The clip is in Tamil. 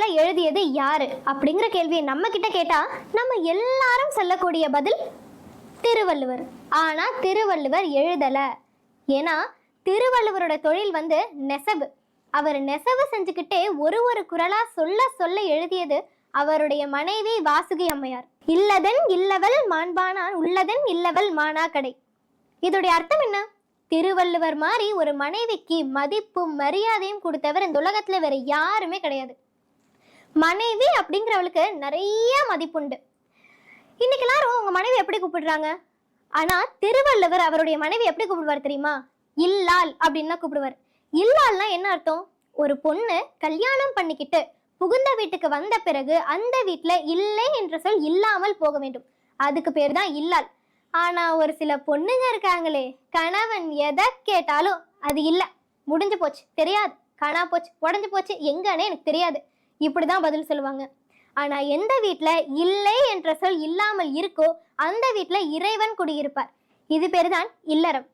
திருக்குறளை எழுதியது யாரு? அப்படிங்கிற கேள்வியை நம்ம கிட்ட கேட்டா நம்ம எல்லாரும் சொல்லக்கூடிய பதில் திருவள்ளுவர். ஆனா திருவள்ளுவர் எழுதல. ஏன்னா திருவள்ளுவரோட தொழில் வந்து நெசவு. அவர் நெசவு செஞ்சுக்கிட்டே ஒரு ஒரு குரலா சொல்ல சொல்ல எழுதியது அவருடைய மனைவி வாசுகி அம்மையார். இல்லதன் இல்லவள் மாண்பானான் உள்ளதன் இல்லவள் மானா கடை இதோடைய அர்த்தம் என்ன? திருவள்ளுவர் மாதிரி ஒரு மனைவிக்கு மதிப்பும் மரியாதையும் கொடுத்தவர் இந்த உலகத்துல வேற யாருமே கிடையாது. மனைவி அப்படிங்கிறவளுக்கு நிறைய மதிப்புண்டு. இன்னைக்கு எல்லாரும் உங்க மனைவி எப்படி கூப்பிடுறாங்க? ஆனா திருவள்ளுவர் அவருடைய மனைவி எப்படி கூப்பிடுவார் தெரியுமா? இல்லால் அப்படின்னு தான் கூப்பிடுவார். இல்லால்னா என்ன அர்த்தம்? ஒரு பொண்ணு கல்யாணம் பண்ணிக்கிட்டு புகுந்த வீட்டுக்கு வந்த பிறகு அந்த வீட்டுல இல்லை என்ற சொல் இல்லாமல் போக வேண்டும். அதுக்கு பேர் தான் இல்லால். ஆனா ஒரு சில பொண்ணுங்க இருக்காங்களே கணவன் எதை கேட்டாலும் அது இல்ல. முடிஞ்சு போச்சு தெரியாது. காணா போச்சு உடஞ்சு போச்சு எங்கன்னு எனக்கு தெரியாது. இப்படி தான் பதில் சொல்லுவாங்க. ஆனால் எந்த வீட்டில் இல்லை என்ற சொல் இல்லாமல் இருக்கோ அந்த வீட்டில் இறைவன் குடியிருப்பார். இது பேர் தான் இல்லறம்.